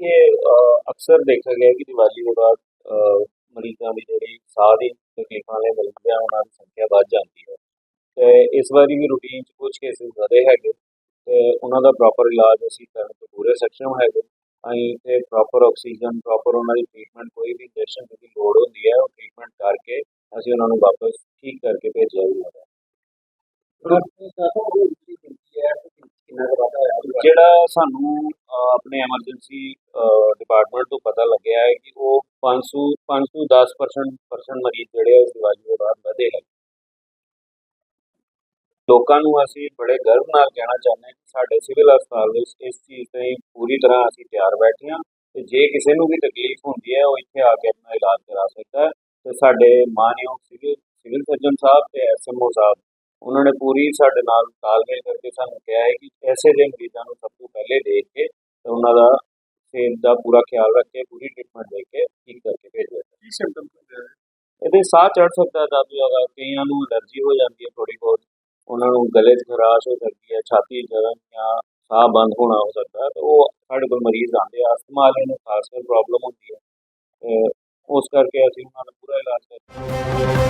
ਅਕਸਰ ਦੇਖਿਆ ਗਿਆ ਕਿ ਦੀਵਾਲੀ ਦੇ ਬਾਅਦ ਮਰੀਜ਼ਾਂ ਦੀ ਜਿਹੜੀ ਸਾਹ ਦੀ ਤਕਲੀਫਾਂ ਵਾਲੇ ਮਰੀਜ਼ ਆ ਉਹਨਾਂ ਦੀ ਸੰਖਿਆ ਵੱਧ ਜਾਂਦੀ ਹੈ। ਤੇ ਇਸ ਵਾਰੀ ਵੀ ਰੂਟੀਨ 'ਚ ਕੁਝ ਕੇਸਿਸ ਵਧੇ ਹੈਗੇ ਤੇ ਉਹਨਾਂ ਦਾ ਪ੍ਰੋਪਰ ਇਲਾਜ ਅਸੀਂ ਕਰਨ ਤੋਂ ਪੂਰੇ ਸક્ષਮ ਹੈਗੇ। ਅਸੀਂ ਤੇ ਪ੍ਰੋਪਰ ਆਕਸੀਜਨ ਪ੍ਰੋਪਰ ਉਹਨਾਂ ਦੀ ਟ੍ਰੀਟਮੈਂਟ ਕੋਈ ਵੀ ਇੰਜੈਕਸ਼ਨ ਦੀ ਲੋੜ ਹੁੰਦੀ ਹੈ ਉਹ ਟ੍ਰੀਟਮੈਂਟ ਕਰਕੇ ਅਸੀਂ ਉਹਨਾਂ ਨੂੰ ਵਾਪਸ ਠੀਕ ਕਰਕੇ ਭੇਜਿਆ ਵੀ ਹੁੰਦਾ ਜਿਹੜਾ ਸਾਨੂੰ ਆਪਣੇ ਐਮਰਜੈਂਸੀ ਡਿਪਾਰਟਮੈਂਟ ਤੋਂ ਪਤਾ ਲੱਗਿਆ ਹੈ ਕਿ ਉਹ 500 5 ਤੋਂ 10% ਪਰਸੈਂਟ ਮਰੀਜ਼ ਜਿਹੜੇ ਆ ਇਸ ਦੀਵਾਲੀ ਦੇ ਬਾਅਦ ਵਧੇ ਹਨ ਲੋਕਾਂ ਨੂੰ ਅਸੀਂ ਬੜੇ ਗਰਵ ਨਾਲ ਕਹਿਣਾ ਚਾਹੁੰਦੇ ਹਾਂ ਕਿ ਸਾਡੇ ਸਿਵਲ ਹਸਪਤਾਲ ਵਿੱਚ ਇਸ ਚੀਜ਼ ਲਈ ਪੂਰੀ ਤਰ੍ਹਾਂ ਅਸੀਂ ਤਿਆਰ ਬੈਠੇ ਹਾਂ ਤੇ ਜੇ ਕਿਸੇ ਨੂੰ ਵੀ ਤਕਲੀਫ ਹੁੰਦੀ ਹੈ, ਉਹ ਇੱਥੇ ਆ ਕੇ ਆਪਣਾ ਇਲਾਜ ਕਰਾ ਸਕਦਾ ਹੈ। ਤੇ ਸਾਡੇ ਮਾਨਯੋਗ ਸਿਵਲ ਸਿਵਲ ਸਰਜਨ ਸਾਹਿਬ ਤੇ ਐਸਐਮਓ ਸਾਹਿਬ, ਉਹਨਾਂ ਨੇ ਪੂਰੀ ਸਾਡੇ ਨਾਲ ਤਾਲਮੇਲ ਕਰਕੇ ਸਾਨੂੰ ਕਿਹਾ ਹੈ ਕਿ ਐਸੇ ਦੇ ਮਰੀਜ਼ਾਂ ਨੂੰ ਸਭ ਤੋਂ ਪਹਿਲੇ ਦੇਖ ਕੇ ਤੇ ਉਹਨਾਂ ਦਾ ਸਿਹਤ ਦਾ ਪੂਰਾ ਖਿਆਲ ਰੱਖ ਕੇ ਪੂਰੀ ਟ੍ਰੀਟਮੈਂਟ ਦੇ ਕੇ ਠੀਕ ਕਰਕੇ ਭੇਜਿਆ। ਕੀ ਸਿੰਪਟਮ ਹੁੰਦੇ ਆ? ਇਹਦੇ ਸਾਹ ਚੜ ਸਕਦਾ ਤੋਂ ਜ਼ਿਆਦਾ ਕਈਆਂ ਨੂੰ ਐਲਰਜੀ ਹੋ ਜਾਂਦੀ ਹੈ ਥੋੜੀ ਬਹੁਤ। ਉਹਨਾਂ ਨੂੰ ਗਲੇ 'ਚ ਖਰਾਸ਼ ਹੋ ਸਕਦੀ ਹੈ ਛਾਤੀ ਜਲਨ ਜਾਂ ਸਾਹ ਬੰਦ ਹੋਣਾ ਹੋ ਸਕਦਾ ਹੈ ਤੇ ਉਹ ਸਾਡੇ ਕੋਲ ਮਰੀਜ਼ ਆਉਂਦੇ ਆ ਅਸਥਮਾ ਵਾਲਿਆਂ ਨੂੰ ਖਾਸ ਕਰ ਪ੍ਰੋਬਲਮ ਹੁੰਦੀ ਹੈ। ਉਸ ਕਰਕੇ ਅਸੀਂ ਉਹਨਾਂ ਦਾ ਪੂਰਾ ਇਲਾਜ ਕਰਦੇ ਹਾਂ।